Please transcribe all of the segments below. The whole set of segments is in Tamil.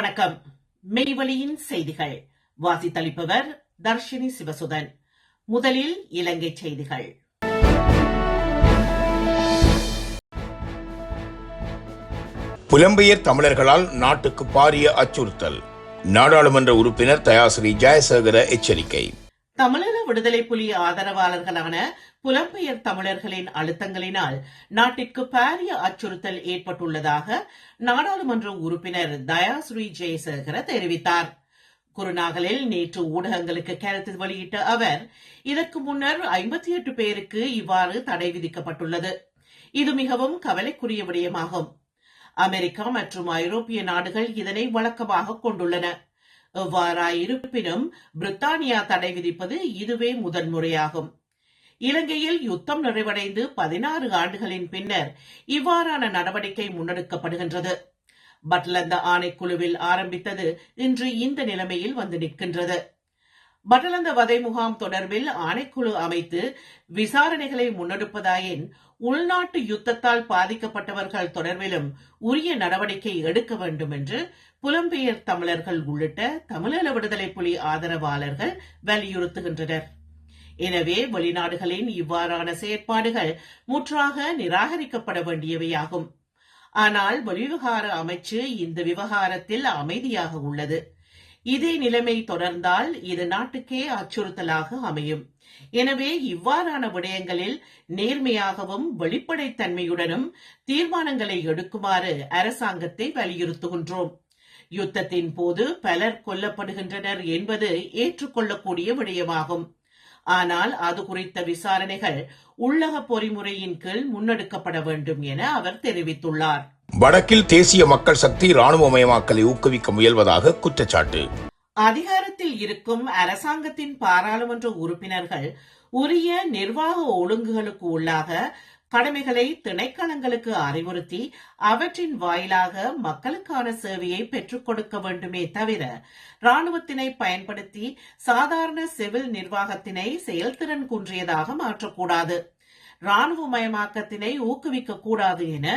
வணக்கம். மெய்வழியின் செய்திகள். வாசித்தளிப்பவர் தர்ஷினி சிவசுதன். முதலில் இலங்கை செய்திகள். புலம்பெயர் தமிழர்களால் நாட்டுக்கு பாரிய அச்சுறுத்தல். நாடாளுமன்ற உறுப்பினர் தயாசிரி ஜெயசேகர எச்சரிக்கை. தமிழக விடுதலை புலி ஆதரவாளர்களான புலம்பெயர் தமிழர்களின் அழுத்தங்களினால் நாட்டிற்கு பாரிய அச்சுறுத்தல் ஏற்பட்டுள்ளதாக நாடாளுமன்ற உறுப்பினர் தயாஸ்ரீ ஜெயசேகர தெரிவித்தார். குருநாகலில் நேற்று ஊடகங்களுக்கு கருத்து வெளியிட்ட அவர் இதற்கு முன்னர் ஐம்பத்தி எட்டு பேருக்கு இவ்வாறு தடை விதிக்கப்பட்டுள்ளது. இது மிகவும் கவலைக்குரிய விடயமாகும். அமெரிக்கா மற்றும் ஐரோப்பிய நாடுகள் இதனை வழக்கமாக கொண்டுள்ளன. எவ்வாறாயிருப்பினும் பிரித்தானியா தடை விதிப்பது இதுவே முதன்முறையாகும் இலங்கையில் யுத்தம் நிறைவடைந்து பதினாறு ஆண்டுகளின் பின்னர் இவ்வாறான நடவடிக்கை முன்னெடுக்கப்படுகின்றது. பட்லந்த ஆணைக்குழுவில் ஆரம்பித்தது இன்று இந்த நிலைமையில் வந்து நிற்கின்றது. மடலந்த வதை முகாம் தொடர்பில் ஆணைக்குழு அமைத்து விசாரணைகளை முன்னெடுப்பதாயின் உள்நாட்டு யுத்தத்தால் பாதிக்கப்பட்டவர்கள் தொடர்பிலும் உரிய நடவடிக்கை எடுக்க வேண்டும் என்று புலம்பெயர் தமிழர்கள் உள்ளிட்ட தமிழீழ விடுதலை புலி ஆதரவாளர்கள் வலியுறுத்துகின்றனர். எனவே வெளிநாடுகளின் இவ்வாறான செயற்பாடுகள் முற்றாக நிராகரிக்கப்பட வேண்டியவையாகும். ஆனால் வெளிவிவகார அமைச்சு இந்த விவகாரத்தில் அமைதியாக உள்ளது. இதே நிலைமை தொடர்ந்தால் இது நாட்டுக்கே அச்சுறுத்தலாக அமையும். எனவே இவ்வாறான விடயங்களில் நேர்மையாகவும் வெளிப்படைத்தன்மையுடனும் தீர்மானங்களை எடுக்குமாறு அரசாங்கத்தை வலியுறுத்துகின்றோம். யுத்தத்தின் போது பலர் கொல்லப்படுகின்றனர் என்பது ஏற்றுக்கொள்ளக்கூடிய விடயமாகும். ஆனால் அது குறித்த விசாரணைகள் உள்ளக பொறிமுறையின் கீழ் முன்னெடுக்கப்பட வேண்டும் என அவர் தெரிவித்துள்ளார். வடக்கில் தேசிய மக்கள் சக்தி ராணுவமயமாக்கலை ஊக்குவிக்க முயல்வதாக குற்றச்சாட்டு. அதிகாரத்தில் இருக்கும் அரசாங்கத்தின் பாராளுமன்ற உறுப்பினர்கள் உரிய நிர்வாக ஒழுங்குகளுக்கு உள்ளாக கடமைகளை திணைக்களங்களுக்கு அறிவுறுத்தி அவற்றின் வாயிலாக மக்களுக்கான சேவையை பெற்றுக் கொடுக்க வேண்டுமே தவிர ராணுவத்தினை பயன்படுத்தி சாதாரண சிவில் நிர்வாகத்தினை செயல்திறன் குன்றியதாக மாற்றக்கூடாது. ராணுவமயமாக்கத்தினை ஊக்குவிக்க கூடாது என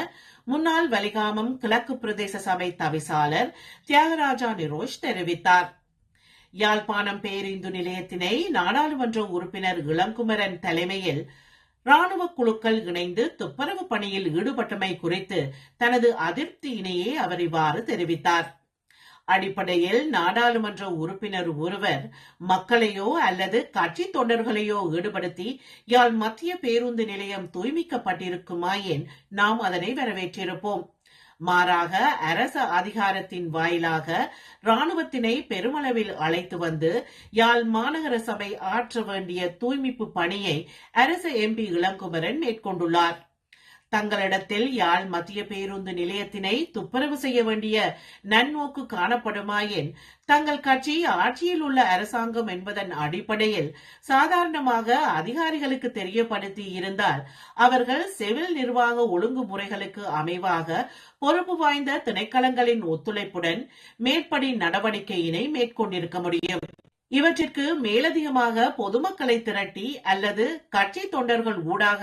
முன்னாள் வலிகாமம் கிழக்கு பிரதேச சபை தவிசாளர் தியாகராஜா நிரோஷ் தெரிவித்தார். யாழ்ப்பாணம் பேருந்து நிலையத்தினை நாடாளுமன்ற உறுப்பினர் இளங்குமரன் தலைமையில் ராணுவ குழுக்கள் இணைந்து துப்புரவு பணியில் ஈடுபட்டமை குறித்து தனது அதிருப்தியினையே அவர் இவ்வாறு தெரிவித்தார். அடிப்படையில் நாடாளுமன்ற உறுப்பினர் ஒருவர் மக்களையோ அல்லது கட்சி தொண்டர்களையோ ஈடுபடுத்தி யாழ் மத்திய பேருந்து நிலையம் தூய்மிக்கப்பட்டிருக்குமாயின் நாம் அதனை வரவேற்றிருப்போம். மாறாக அரச அதிகாரத்தின் வாயிலாக ராணுவத்தினை பெருமளவில் அழைத்து வந்து யாழ் மாநகர சபை ஆற்ற வேண்டிய தூய்மிப்பு பணியை அரச எம்பி இளங்குமரன் மேற்கொண்டுள்ளார். தங்களிடத்தில் யாழ் மத்திய பேருந்து நிலையத்தினை துப்புரவு செய்ய வேண்டிய நன்னோக்கு காணப்படுமாயின் தங்கள் கட்சி ஆட்சியில் உள்ள அரசாங்கம் என்பதன் அடிப்படையில் சாதாரணமாக அதிகாரிகளுக்கு தெரியப்படுத்தி இருந்தால் அவர்கள் சிவில் நிர்வாக ஒழுங்குமுறைகளுக்கு அமைவாக பொறுப்பு வாய்ந்த திணைக்களங்களின் ஒத்துழைப்புடன் மேற்படி நடவடிக்கையினை மேற்கொண்டிருக்க முடியும். இவற்றிற்கு மேலதிகமாக பொதுமக்களை திரட்டி அல்லது கட்சி தொண்டர்கள் ஊடாக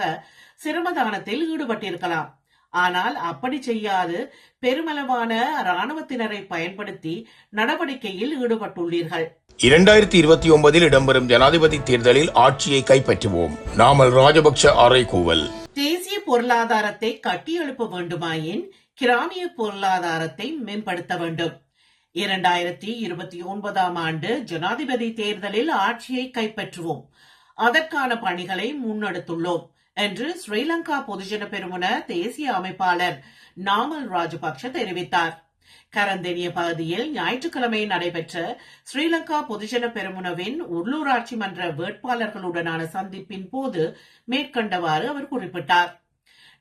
சிரமதானத்தில் ஈடுபட்டிருக்கலாம். ஆனால் அப்படி செய்யாது. பெருமளவான ராணுவத்தினரை பயன்படுத்தி நடவடிக்கையில் ஈடுபட்டுள்ளீர்கள். இரண்டாயிரத்தி இருபத்தி ஒன்பதில் இடம்பெறும் ஜனாதிபதி தேர்தலில் ஆட்சியை கைப்பற்றுவோம். நாமல் ராஜபக்ஷ அறைகூவல் தேசிய பொருளாதாரத்தை கட்டியெழுப்ப வேண்டுமாயின் கிராமிய பொருளாதாரத்தை மேம்படுத்த வேண்டும். இரண்டாயிரத்தி இருபத்தி ஒன்பதாம் ஆண்டு ஜனாதிபதி தேர்தலில் ஆட்சியை கைப்பற்றுவோம். அதற்கான பணிகளை முன்னெடுத்துள்ளோம் என்று ஸ்ரீலங்கா பொதுஜன பெருமுன தேசிய அமைப்பாளர் நாமல் ராஜபக்ஷ தெரிவித்தார். கரந்தெனிய பகுதியில் ஞாயிற்றுக்கிழமை நடைபெற்ற ஸ்ரீலங்கா பொதுஜன பெருமுனவின் உள்ளூராட்சி மன்ற வேட்பாளர்களுடனான சந்திப்பின் போது மேற்கண்டவாறு அவர் குறிப்பிட்டார்.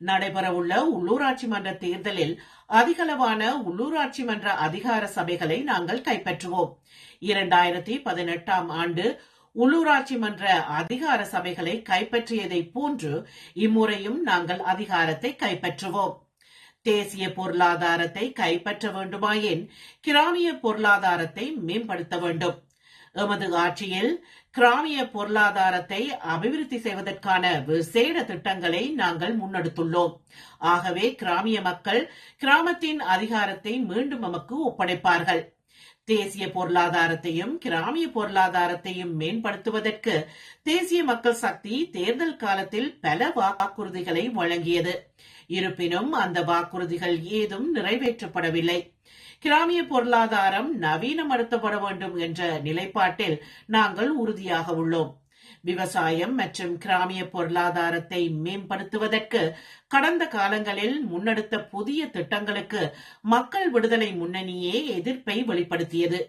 நடைபெறவுள்ள உள்ளூராட்சி மன்ற தேர்தலில் அதிகளவான உள்ளூராட்சி மன்ற அதிகார சபைகளை நாங்கள் கைப்பற்றுவோம். இரண்டாயிரத்தி பதினெட்டாம் ஆண்டு உள்ளூராட்சி மன்ற அதிகார சபைகளை கைப்பற்றியதை போன்று இம்முறையும் நாங்கள் அதிகாரத்தை கைப்பற்றுவோம். தேசிய பொருளாதாரத்தை கைப்பற்ற வேண்டுமாயின் கிராமிய பொருளாதாரத்தை மேம்படுத்த வேண்டும். எமது ஆட்சியில் கிராமிய பொருளாதாரத்தை அபிவிருத்தி செய்வதற்கான விசேட திட்டங்களை நாங்கள் முன்னெடுத்துள்ளோம். ஆகவே கிராமிய மக்கள் கிராமத்தின் அதிகாரத்தை மீண்டும் நமக்கு ஒப்படைப்பார்கள். தேசிய பொருளாதாரத்தையும் கிராமிய பொருளாதாரத்தையும் மேம்படுத்துவதற்கு தேசிய மக்கள் சக்தி தேர்தல் காலத்தில் பல வாக்குறுதிகளை வழங்கியது. இருப்பினும் அந்த வாக்குறுதிகள் ஏதும் நிறைவேற்றப்படவில்லை. கிராமிய பொருளாதாரம் நவீனப்படுத்தப்பட வேண்டும் என்ற நிலைப்பாட்டில் நாங்கள் உறுதியாக உள்ளோம். விவசாயம் மற்றும் கிராமிய பொருளாதாரத்தை மேம்படுத்துவதற்கு கடந்த காலங்களில் முன்னெடுத்த புதிய திட்டங்களுக்கு மக்கள் விடுதலை முன்னணியே எதிர்ப்பை வெளிப்படுத்தியது.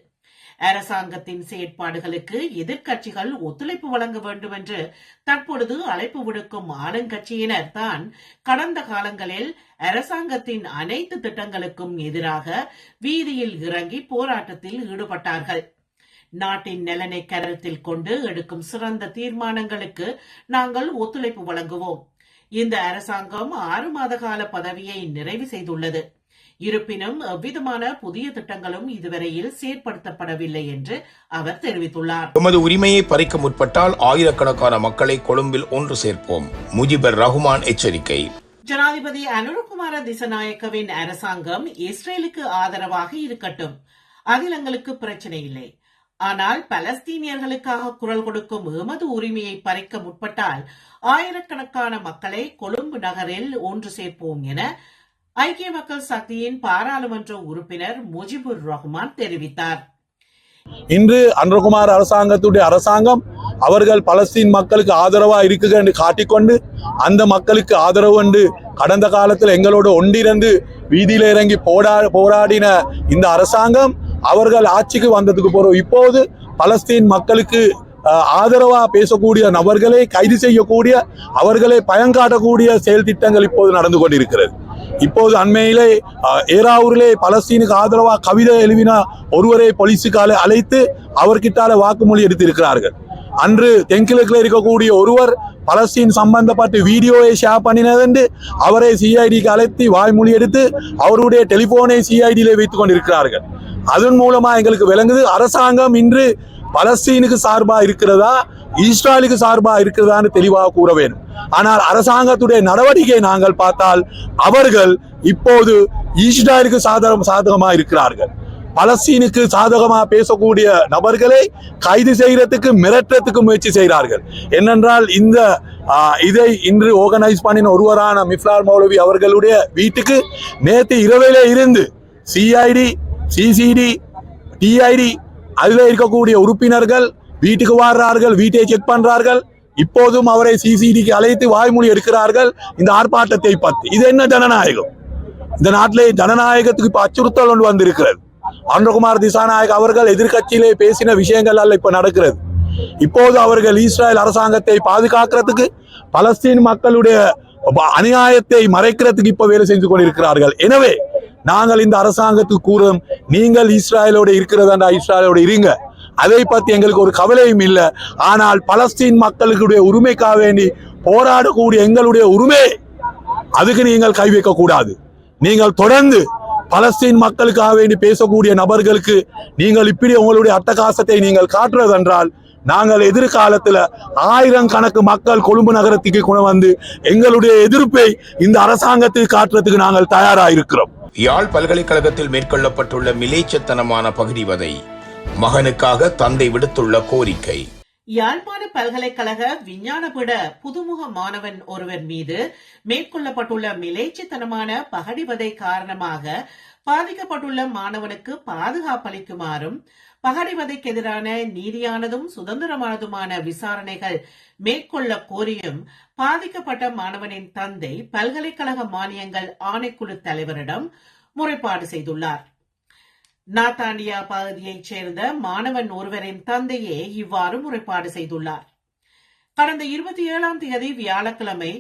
அரசாங்கத்தின் செயற்பாடுகளுக்கு எதிர்க்கட்சிகள் ஒத்துழைப்பு வழங்க வேண்டும் என்று தற்பொழுது அழைப்பு விடுக்கும் ஆளுங்கட்சியினர் தான் கடந்த காலங்களில் அரசாங்கத்தின் அனைத்து திட்டங்களுக்கும் எதிராக வீதியில் இறங்கி போராட்டத்தில் ஈடுபட்டார்கள். நாட்டின் நலனை கருத்தில் கொண்டு எடுக்கும் சிறந்த தீர்மானங்களுக்கு நாங்கள் ஒத்துழைப்பு வழங்குவோம். இந்த அரசாங்கம் ஆறு மாத கால பதவியை நிறைவு செய்துள்ளது. இருப்பினும் எவ்விதமான புதிய திட்டங்களும் இதுவரையில் செயற்படுத்தப்படவில்லை என்று அவர் தெரிவித்துள்ளார். எமது உரிமையை பறிக்க முற்பட்டால் ஆயிரக்கணக்கான மக்களை கொழும்பில் ஒன்று சேர்ப்போம். முஜிபர் ரஹ்மான் எச்சரிக்கை. ஜனாதிபதி அனுரகுமார திசநாயக்கவின் அரசாங்கம் இஸ்ரேலுக்கு ஆதரவாக இருக்கட்டும். அதில் எங்களுக்கு பிரச்சனை இல்லை. ஆனால் பலஸ்தீனியர்களுக்காக குரல் கொடுக்கும் எமது உரிமையை பறிக்க முற்பட்டால் ஆயிரக்கணக்கான மக்களை கொழும்பு நகரில் ஒன்று சேர்ப்போம் என ஐக்கிய மக்கள் சக்தியின் பாராளுமன்ற உறுப்பினர் முஜிபுர் ரஹ்மான் தெரிவித்தார். இன்று அன்றகுமார் அரசாங்கத்துடைய அரசாங்கம் அவர்கள் பலஸ்தீன் மக்களுக்கு ஆதரவா இருக்குது என்று காட்டிக்கொண்டு அந்த மக்களுக்கு ஆதரவு என்று கடந்த காலத்தில் எங்களோடு ஒன்றிருந்து வீதியில இறங்கி போரா போராடின இந்த அரசாங்கம் அவர்கள் ஆட்சிக்கு வந்ததுக்கு போறோம் இப்போது பலஸ்தீன் மக்களுக்கு ஆதரவாக ஆதரவா பேசக்கூடிய நபர்களை கைது செய்யக்கூடிய அவர்களை பயங்காட்டக்கூடிய செயல் திட்டங்கள் இப்போது நடந்து கொண்டிருக்கிறது. இப்போது அண்மையிலே ஏராவூரிலே பலஸ்தீனுக்கு ஆதரவா கவிதை எழுவினா ஒருவரை போலீஸுக்கால அழைத்து அவர்கிட்டால வாக்குமொழி எடுத்திருக்கிறார்கள். அன்று தென்கிழக்கில் இருக்கக்கூடிய ஒருவர் பலஸ்தீன் சம்பந்தப்பட்டு வீடியோவை ஷேர் பண்ணினதென்று அவரை சிஐடிக்கு அழைத்து வாய்மொழி எடுத்து அவருடைய டெலிபோனை சிஐடியிலே வைத்துக் கொண்டிருக்கிறார்கள். அதன் மூலமா எங்களுக்கு விளங்குது அரசாங்கம் இன்று பலஸ்தீனுக்கு சார்பாக இருக்கிறதா? இஸ்ராயலுக்கு சார்பாக இருக்கிறதான்னு தெளிவாக கூற வேண்டும் ஆனால் அரசாங்கத்துடைய நடவடிக்கை நாங்கள் பார்த்தால் அவர்கள் இப்போது இஸ்ராயலுக்கு சாதகம் சாதகமாக இருக்கிறார்கள். பலஸ்தீனுக்கு சாதகமாக பேசக்கூடிய நபர்களை கைது செய்யறதுக்கு மிரட்டுறதுக்கு முயற்சி செய்கிறார்கள். என்னென்றால் இந்த இதை இன்று ஆர்கனைஸ் பண்ணின ஒருவரான மிஃப்லார் மௌலவி அவர்களுடைய வீட்டுக்கு நேற்று இரவிலே இருந்து சிஐடி சிசிடி டிஐடி அதில் இருக்கக்கூடிய உறுப்பினர்கள் வீட்டுக்கு வாடுறார்கள் வீட்டை செக் பண்றார்கள். இப்போதும் அவரை சிசிடிக்கு அழைத்து வாய்மொழி எடுக்கிறார்கள். இந்த ஆர்ப்பாட்டத்தை பற்றி இது என்ன ஜனநாயகம்? இந்த நாட்டிலே ஜனநாயகத்துக்கு இப்ப அச்சுறுத்தல் ஒன்று வந்திருக்கிறது. அனுகுமார் திசாநாயக் அவர்கள் எதிர்க்கட்சியிலே பேசின விஷயங்கள் அல்ல இப்ப நடக்கிறது. இப்போது அவர்கள் இஸ்ரேல் அரசாங்கத்தை பாதுகாக்கிறதுக்கு பலஸ்தீன் மக்களுடைய அநியாயத்தை மறைக்கிறதுக்கு இப்ப வேலை செஞ்சு கொண்டிருக்கிறார்கள். எனவே நாங்கள் இந்த அரசாங்கத்துக்கு கூறும் நீங்கள் இஸ்ராயலோடு இருக்கிறதாண்டா இஸ்ராயலோடு இருங்க. அதை பற்றி எங்களுக்கு ஒரு கவலையும் இல்லை. ஆனால் பலஸ்தீன் மக்களுடைய உரிமைக்காக வேண்டி போராடக்கூடிய எங்களுடைய உரிமை அதுக்கு நீங்கள் கை வைக்க கூடாது. நீங்கள் தொடர்ந்து பலஸ்தீன் மக்களுக்காக வேண்டி பேசக்கூடிய நபர்களுக்கு நீங்கள் இப்படி உங்களுடைய அட்டகாசத்தை நீங்கள் காட்டுறதென்றால் நாங்கள் எதிர்காலத்துல ஆயிரம் கணக்கு மக்கள் கொழும்பு நகரத்துக்கு கொண்டு வந்து எங்களுடைய எதிர்ப்பை இந்த அரசாங்கத்துக்கு காட்டுறதுக்கு நாங்கள் தயாராயிருக்கிறோம். யாழ் பல்கலைக்கழகத்தில் மேற்கொள்ளப்பட்டுள்ள மிலேச்சத்தனமான பகுதிவதை மகனுக்காக தந்தை விடுத்துள்ள கோரிக்கை. யாழ்ப்பாண பல்கலைக்கழக விஞ்ஞானபீட புதுமுக மாணவன் ஒருவர் மீது மேற்கொள்ளப்பட்டுள்ள மிலேச்சத்தனமான பகடிவதை காரணமாக பாதிக்கப்பட்டுள்ள மாணவனுக்கு பாதுகாப்பளிக்குமாறும் பகடிவதைக்கு எதிரான நீதியானதும் சுதந்திரமானதுமான விசாரணைகள் மேற்கொள்ள கோரியும் பாதிக்கப்பட்ட மாணவனின் தந்தை பல்கலைக்கழக மானியங்கள் ஆணைக்குழு தலைவரிடம் முறைப்பாடு செய்துள்ளார். நாத்தாண்டியா பகுதியைச் சேர்ந்த மாணவன் ஒருவரின் தந்தையே இவ்வாறு முறைப்பாடு செய்துள்ளார். கடந்த இருபத்தி ஏழாம் தேதி வியாழக்கிழமை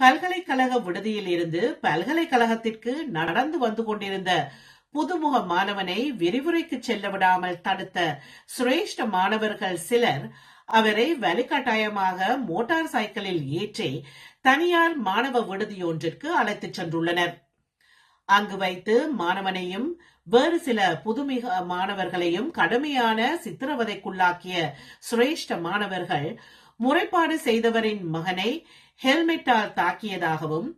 பல்கலைக்கழக விடுதியில் இருந்து பல்கலைக்கழகத்திற்கு நடந்து வந்து கொண்டிருந்த புதுமுக மாணவனை விரிவுரைக்கு செல்ல விடாமல் தடுத்த சிரேஷ்ட மாணவர்கள் சிலர் அவரை வலுக்கட்டாயமாக மோட்டார் சைக்கிளில் ஏற்றி தனியார் மாணவ விடுதியொன்றிற்கு அழைத்துச் சென்றுள்ளனர். அங்கு வைத்து மாணவனையும் வேறு சில புதுமிக மாணவர்களையும் கடுமையான சித்திரவதைக்குள்ளாக்கிய சிரேஷ்ட மாணவர்கள் முறைப்பாடு செய்தவரின் மகனை ஹெல்மெட்டால் தாக்கியதாகவும்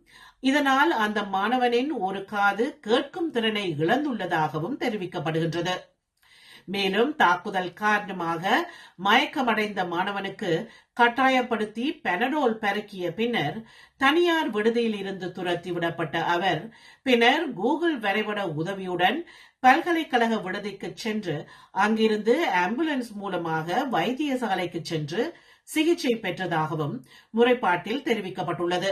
இதனால் அந்த மாணவனின் ஒரு காது கேட்கும் திறனை இழந்துள்ளதாகவும் தெரிவிக்கப்படுகின்றது. மேலும் தாக்குதல் காரணமாக மயக்கமடைந்த மாணவனுக்கு கட்டாயப்படுத்தி பெனடோல் பருக்கிய பின்னர் தனியார் விடுதியில் இருந்து துரத்தி விடப்பட்ட அவர் பின்னர் கூகுள் வரைபட உதவியுடன் பல்கலைக்கழக விடுதிக்கு சென்று அங்கிருந்து ஆம்புலன்ஸ் மூலமாக வைத்தியசாலைக்கு சென்று சிகிச்சை பெற்றதாகவும் முறைப்பாட்டில் தெரிவிக்கப்பட்டுள்ளது.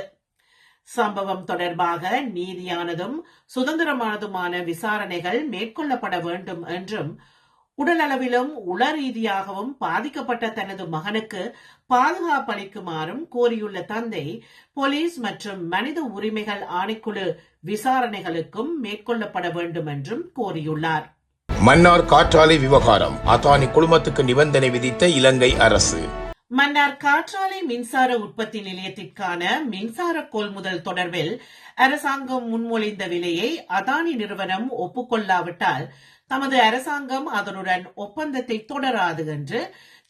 சம்பவம் தொடர்பாக நீதியானதும் சுதந்திரமானதுமான விசாரணைகள் மேற்கொள்ளப்பட வேண்டும் என்றும் உடலளவிலும் உள ரீதியாகவும் பாதிக்கப்பட்ட தனது மகனுக்கு பாதுகாப்பளிக்குமாறும் கோரியுள்ள தந்தை போலீஸ் மற்றும் மனித உரிமைகள் ஆணைக்குழு விசாரணைகளுக்கும் மேற்கொள்ளப்பட வேண்டும் என்றும் கோரியுள்ளார். மன்னார் காற்றாலை விவகாரம். அதானி குழுமத்துக்கு நிபந்தனை விதித்த இலங்கை அரசு. மன்னார் காற்றாலை மின்சார உற்பத்தி நிலையத்திற்கான மின்சார கொள்முதல் தொடர்பில் அரசாங்கம் முன்மொழிந்த விலையை அதானி நிறுவனம் ஒப்புக்கொள்ளாவிட்டால் தமது அரசாங்கம் அதனுடன் ஒப்பந்தத்தை தொடராது என்று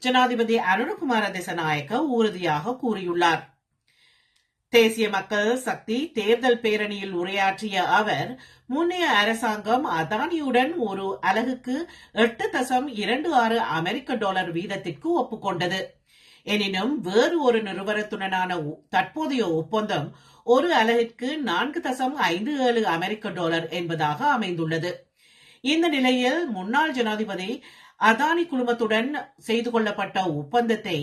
ஜனாதிபதி அருண்குமார திசநாயக்க உறுதியாக கூறியுள்ளார். தேசிய மக்கள் சக்தி தேர்தல் பேரணியில் உரையாற்றிய அவர் முன்னைய அரசாங்கம் அதானியுடன் ஒரு அலகுக்கு எட்டு தசம் இரண்டு ஆறு அமெரிக்க டாலர் வீதத்திற்கு ஒப்புக்கொண்டது. எனினும் வேறு ஒரு நிறுவனத்துடனான தற்போதைய ஒப்பந்தம் ஒரு அலகிற்கு நான்கு தசம் ஐந்து ஏழு அமெரிக்க டாலர் என்பதாக அமைந்துள்ளது. இந்த நிலையில் முன்னாள் ஜனாதிபதி அதானி குழுமத்துடன் செய்து கொள்ளப்பட்ட ஒப்பந்தத்தை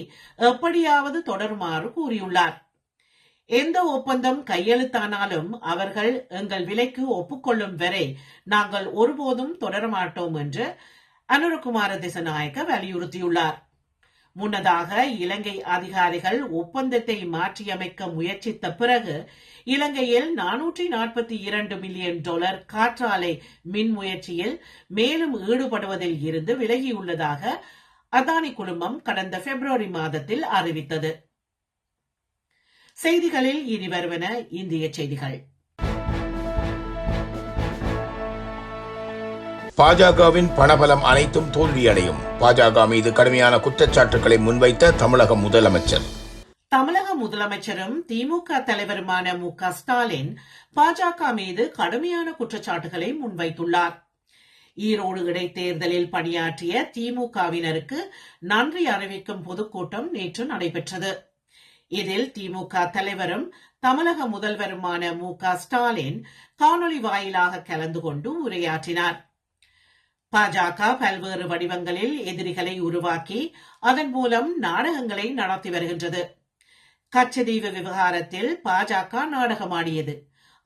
எப்படியாவது தொடருமாறு கூறியுள்ளார். எந்த ஒப்பந்தம் கையெழுத்தானாலும் அவர்கள் எங்கள் விலைக்கு ஒப்புக்கொள்ளும் வரை நாங்கள் ஒருபோதும் தொடரமாட்டோம் என்று அனுரகுமார திசநாயக்க வலியுறுத்தியுள்ளார். முன்னதாக இலங்கை அதிகாரிகள் ஒப்பந்தத்தை மாற்றியமைக்க முயற்சித்த பிறகு இலங்கையில் நானூற்றி நாற்பத்தி இரண்டு மில்லியன் டாலர் காற்றாலை மின் முயற்சியில் மேலும் ஈடுபடுவதில் இருந்து விலகியுள்ளதாக அதானி குழுமம் கடந்த பிப்ரவரி மாதத்தில் அறிவித்தது. செய்திகளில் இனி வருவன இந்திய செய்திகள். பாஜகவின் பணபலம் அனைத்தும் தோல்வியடையும். பாஜக மீது கடுமையான குற்றச்சாட்டுகளை முன்வைத்த தமிழக முதலமைச்சர். தமிழக முதலமைச்சரும் திமுக தலைவருமான மு க ஸ்டாலின் பாஜக மீது கடுமையான குற்றச்சாட்டுகளை முன்வைத்துள்ளார். ஈரோடு இடைத்தேர்தலில் பணியாற்றிய திமுகவினருக்கு நன்றி அறிவிக்கும் பொதுக்கூட்டம் நேற்று நடைபெற்றது. இதில் திமுக தலைவரும் தமிழக முதல்வருமான மு க ஸ்டாலின் காணொலி வாயிலாக கலந்து கொண்டு உரையாற்றினார். பாஜக பல்வேறு வடிவங்களில் எதிரிகளை உருவாக்கி அதன் மூலம் நாடகங்களை நடத்தி வருகின்றது. கச்சதீவு விவகாரத்தில் பாஜக நாடகமாடியது.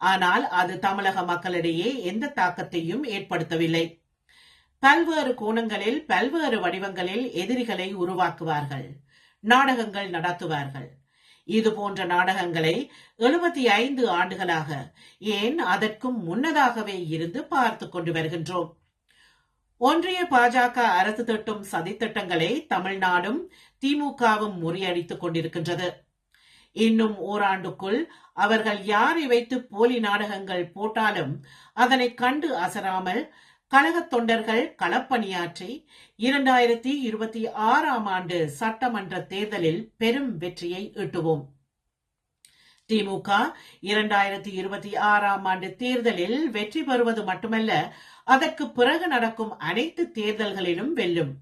ஆனால் அது தமிழக மக்களிடையே எந்த தாக்கத்தையும் ஏற்படுத்தவில்லை. பல்வேறு கோணங்களில் பல்வேறு வடிவங்களில் எதிரிகளை உருவாக்குவார்கள் நாடகங்கள் நடத்துவார்கள். இது போன்ற நாடகங்களை எழுபத்தி ஐந்து ஆண்டுகளாக ஏன் அதற்கும் முன்னதாகவே இருந்து பார்த்து கொண்டு வருகின்றோம். ஒன்றிய பாஜக அரசு திட்டும் சதித்திட்டங்களை தமிழ்நாடும் திமுகவும் முறியடித்துக் கொண்டிருக்கின்றது. இன்னும் ஓராண்டுக்குள் அவர்கள் யாரை வைத்து போலி நாடகங்கள் போட்டாலும் அதனை கண்டு அசராமல் கழகத் தொண்டர்கள் களப்பணியாற்றி இரண்டாயிரத்தி இருபத்தி ஆறாம் ஆண்டு சட்டமன்ற தேர்தலில் பெரும் வெற்றியை ஈட்டுவோம் திமுக இரண்டாயிரத்தி இருபத்தி ஆறாம் ஆண்டு தேர்தலில் வெற்றி பெறுவது மட்டுமல்ல அதற்கு பிறகு நடக்கும் அனைத்து தேர்தல்களிலும் வெல்லும்.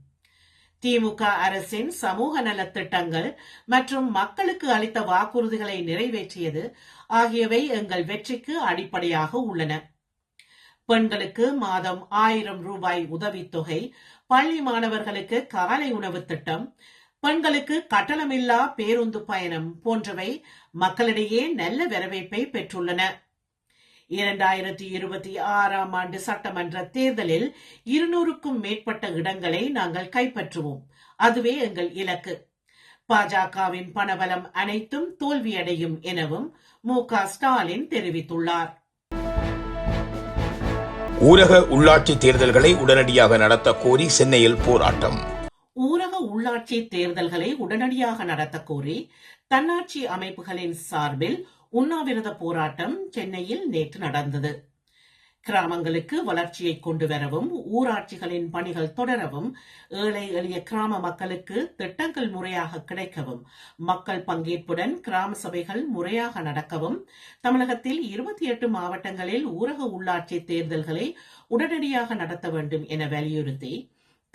திமுக அரசின் சமூக நலத்திட்டங்கள் மற்றும் மக்களுக்கு அளித்த வாக்குறுதிகளை நிறைவேற்றியது ஆகியவை எங்கள் வெற்றிக்கு அடிப்படையாக உள்ளன. பெண்களுக்கு மாதம் ஆயிரம் ரூபாய் உதவித்தொகை பள்ளி மாணவர்களுக்கு காலை உணவு திட்டம் பெண்களுக்கு கட்டணமில்லா பேருந்து பயணம் போன்றவை மக்களிடையே நல்ல வரவேற்பை பெற்றுள்ளன. இரண்டாயிரத்தி இருபத்தி ஆறாம் ஆண்டு சட்டமன்ற தேர்தலில் இருநூறுக்கும் மேற்பட்ட இடங்களை நாங்கள் கைப்பற்றுவோம். அதுவே எங்கள் இலக்கு. பாஜகவின் பணபலம் அனைத்தும் தோல்வியடையும் எனவும் மு ஸ்டாலின் தெரிவித்துள்ளார். ஊரக உள்ளாட்சி தேர்தல்களை உடனடியாக நடத்த கோரி சென்னையில் போராட்டம். ஊரக உள்ளாட்சி தேர்தல்களை உடனடியாக நடத்த கோரி தன்னாட்சி அமைப்புகளின் சார்பில் உண்ணாவிரத போராட்டம் சென்னையில் நேற்று நடந்தது. கிராமங்களுக்கு வளர்ச்சியை கொண்டு வரவும் ஊராட்சிகளின் பணிகள் தொடரவும் ஏழை எளிய கிராம மக்களுக்கு திட்டங்கள் முறையாக கிடைக்கவும் மக்கள் பங்கேற்புடன் கிராம சபைகள் முறையாக நடக்கவும் தமிழகத்தில் இருபத்தி எட்டு மாவட்டங்களில் ஊரக உள்ளாட்சி தேர்தல்களை உடனடியாக நடத்த வேண்டும் என வலியுறுத்தி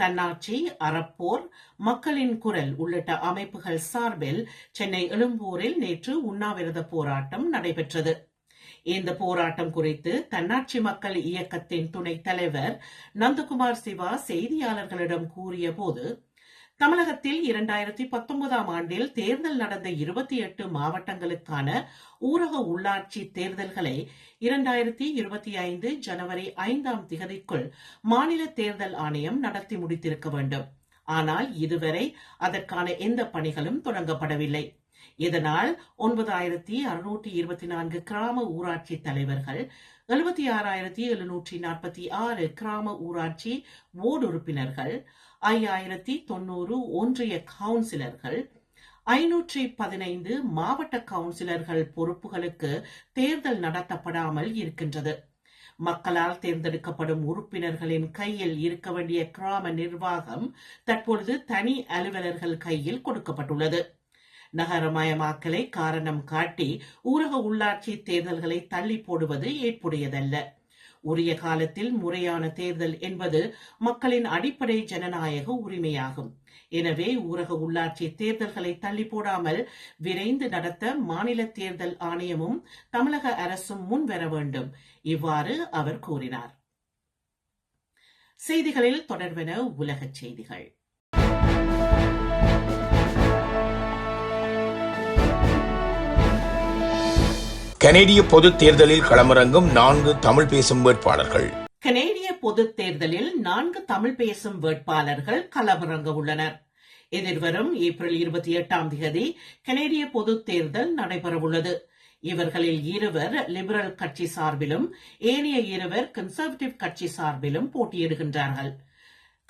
தன்னாட்சி அறப்போர் மக்களின் குரல் உள்ளிட்ட அமைப்புகள் சார்பில் சென்னை எழும்பூரில் நேற்று உண்ணாவிரத போராட்டம் நடைபெற்றது. இந்த போராட்டம் குறித்து தன்னாட்சி மக்கள் இயக்கத்தின் துணைத் தலைவர் நந்தகுமார் சிவா செய்தியாளர்களிடம் கூறிய போது தமிழகத்தில் இரண்டாயிரத்தி பத்தொன்பதாம் ஆண்டில் தேர்தல் நடந்த இருபத்தி எட்டு மாவட்டங்களுக்கான ஊரக உள்ளாட்சி தேர்தல்களை இரண்டாயிரத்தி இருபத்தி ஐந்து ஜனவரி ஐந்தாம் திகதிக்குள் மாநில தேர்தல் ஆணையம் நடத்தி முடித்திருக்க வேண்டும். ஆனால் இதுவரை அதற்கான எந்த பணிகளும் தொடங்கப்படவில்லை. இதனால் ஒன்பதாயிரத்தி அறுநூற்றி இருபத்தி நான்கு கிராம ஊராட்சி தலைவர்கள் எழுபத்தி ஆறாயிரத்தி எழுநூற்றி நாற்பத்தி ஆறு கிராம ஊராட்சி ஓடு உறுப்பினர்கள் ஐயாயிரத்தி தொண்ணூறு ஒன்றிய கவுன்சிலர்கள் ஐநூற்றி பதினைந்து மாவட்ட கவுன்சிலர்கள் பொறுப்புகளுக்கு தேர்தல் நடத்தப்படாமல் இருக்கின்றது. மக்களால் தேர்ந்தெடுக்கப்படும் உறுப்பினர்களின் கையில் இருக்க வேண்டிய கிராம நிர்வாகம் தற்பொழுது தனி அலுவலர்கள் கையில் கொடுக்கப்பட்டுள்ளது. நகரமயமாக்கலை காரணம் காட்டி ஊரக உள்ளாட்சி தேர்தல்களை தள்ளி போடுவது ஏற்புடையதல்ல. உரிய காலத்தில் முறையான தேர்தல் என்பது மக்களின் அடிப்படை ஜனநாயக உரிமையாகும். எனவே ஊரக உள்ளாட்சி தேர்தல்களை தள்ளி போடாமல் விரைந்து நடத்த மாநில தேர்தல் ஆணையமும் தமிழக அரசும் முன்வர வேண்டும். இவ்வாறு அவர் கூறினார். செய்திகளில் தொடர்வன உலகச் செய்திகள். கனேடிய பொதுத் தேர்தலில் களமிறங்கும் நான்கு தமிழ் பேசும் வேட்பாளர்கள். கனேடிய பொதுத் தேர்தலில் நான்கு தமிழ் பேசும் வேட்பாளர்கள் களமிறங்க உள்ளனர். எதிர்வரும் ஏப்ரல் இருபத்தி எட்டாம் தேதி கனேடிய பொதுத் தேர்தல் நடைபெறவுள்ளது இவர்களில் இருவர் லிபரல் கட்சி சார்பிலும் ஏனைய இருவர் கன்சர்வேட்டிவ் கட்சி சார்பிலும் போட்டியிடுகின்றார்கள்.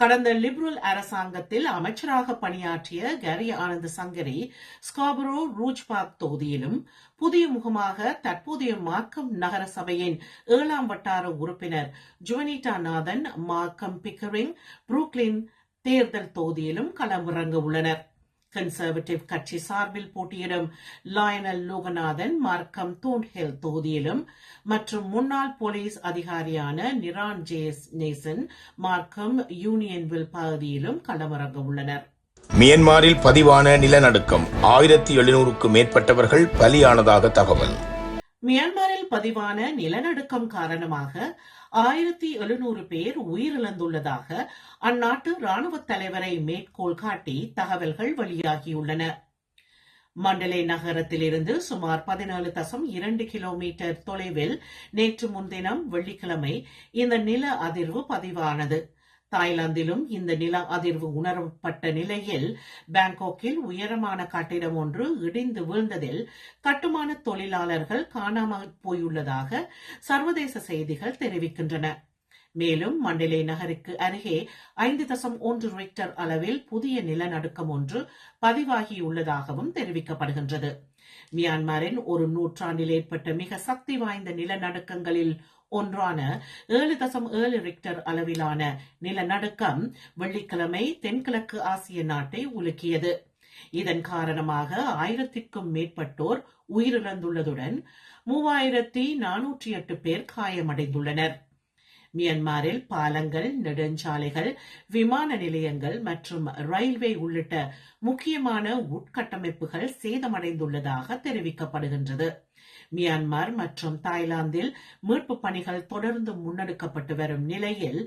கடந்த லிபரல் அரசாங்கத்தில் அமைச்சராக பணியாற்றிய Gary Anand Sangaree Scarborough Rouge Park தொகுதியிலும் புதிய முகமாக தற்போதைய மார்க்கம் நகர சபையின் ஏழாம் வட்டார உறுப்பினர் ஜுவனிட்டா நாதன் மார்க்கம் பிக்கரிங் புரூக்லின் தேர்தல் தொகுதியிலும் களமிறங்க உள்ளனர். கன்சர்வேட்டிவ் கட்சி சார்பில் போட்டியிடும் லாயனல் லோகநாதன் மார்க்கம் தூண்ட்ஹெல் தொகுதியிலும் மற்றும் முன்னாள் போலீஸ் அதிகாரியான நிரான் ஜேஸ் நேசன் மார்க்கம் யூனியன்வில் பகுதியிலும் களமிறங்க உள்ளனர். மியன்மாரில் பதிவான நிலநடுக்கம். ஆயிரத்தி எழுநூறுக்கு மேற்பட்டவர்கள் பலியானதாக தகவல். மியான்மரில் பதிவான நிலநடுக்கம் காரணமாக ஆயிரத்தி எழுநூறு பேர் உயிரிழந்துள்ளதாக அந்நாட்டு ராணுவ தலைவரை மேற்கோள் காட்டி தகவல்கள் வெளியாகியுள்ளன. மண்டலே நகரத்திலிருந்து சுமார் பதினாலு தசம் இரண்டு கிலோமீட்டர் தொலைவில் நேற்று முன்தினம் வெள்ளிக்கிழமை இந்த நில அதிர்வு பதிவானது. தாய்லாந்திலும் இந்த நில அதிர்வு உணரப்பட்ட நிலையில் பாங்காக்கில் உயரமான கட்டிடம் ஒன்று இடிந்து வீழ்ந்ததில் கட்டுமான தொழிலாளர்கள் காணாமல் போயுள்ளதாக சர்வதேச செய்திகள் தெரிவிக்கின்றன. மேலும் மண்டலே நகருக்கு அருகே ஐந்து தசம் ஒன்று ரிக்டர் அளவில் புதிய நிலநடுக்கம் ஒன்று பதிவாகியுள்ளதாகவும் தெரிவிக்கப்படுகின்றது. மியான்மரின் ஒரு நூற்றாண்டில் ஏற்பட்ட மிக சக்தி வாய்ந்த நிலநடுக்கங்களில் ஒன்றான ஏழு தசம் ஏழு ரிக்டர் அளவிலான நிலநடுக்கம் வெள்ளிக்கிழமை தென்கிழக்கு ஆசிய நாட்டை உலுக்கியது. இதன் காரணமாக ஆயிரத்திற்கும் மேற்பட்டோர் உயிரிழந்துள்ளதுடன் மூவாயிரத்தி நானூற்றி எட்டு பேர் காயமடைந்துள்ளனர். மியன்மாரில் பாலங்கள் நெடுஞ்சாலைகள் விமான நிலையங்கள் மற்றும் ரயில்வே உள்ளிட்ட முக்கியமான உட்கட்டமைப்புகள் சேதமடைந்துள்ளதாக தெரிவிக்கப்படுகின்றது. மியான்மர் மற்றும் தாய்லாந்தில் மீட்பு பணிகள் தொடர்ந்து முன்னெடுக்கப்பட்டு வரும் நிலையில்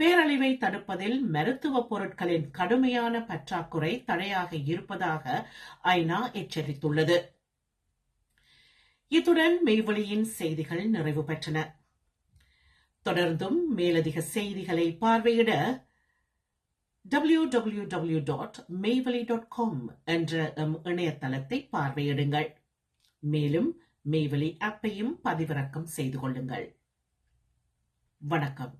பேரழிவை தடுப்பதில் மருத்துவ பொருட்களின் கடுமையான பற்றாக்குறை தடையாக இருப்பதாக ஐநா எச்சரித்துள்ளது. இத்துடன் மெய்வெளியின் செய்திகள் நிறைவு பெற்றன. தொடர்ந்தும் மேலதிக செய்திகளை பார்வையிட W W W dot Meivazhi dot com என்ற எம் இணையதளத்தை பார்வையிடுங்கள். மேலும் மெய்வழி ஆப்பையும் பதிவிறக்கம் செய்து கொள்ளுங்கள். வணக்கம்.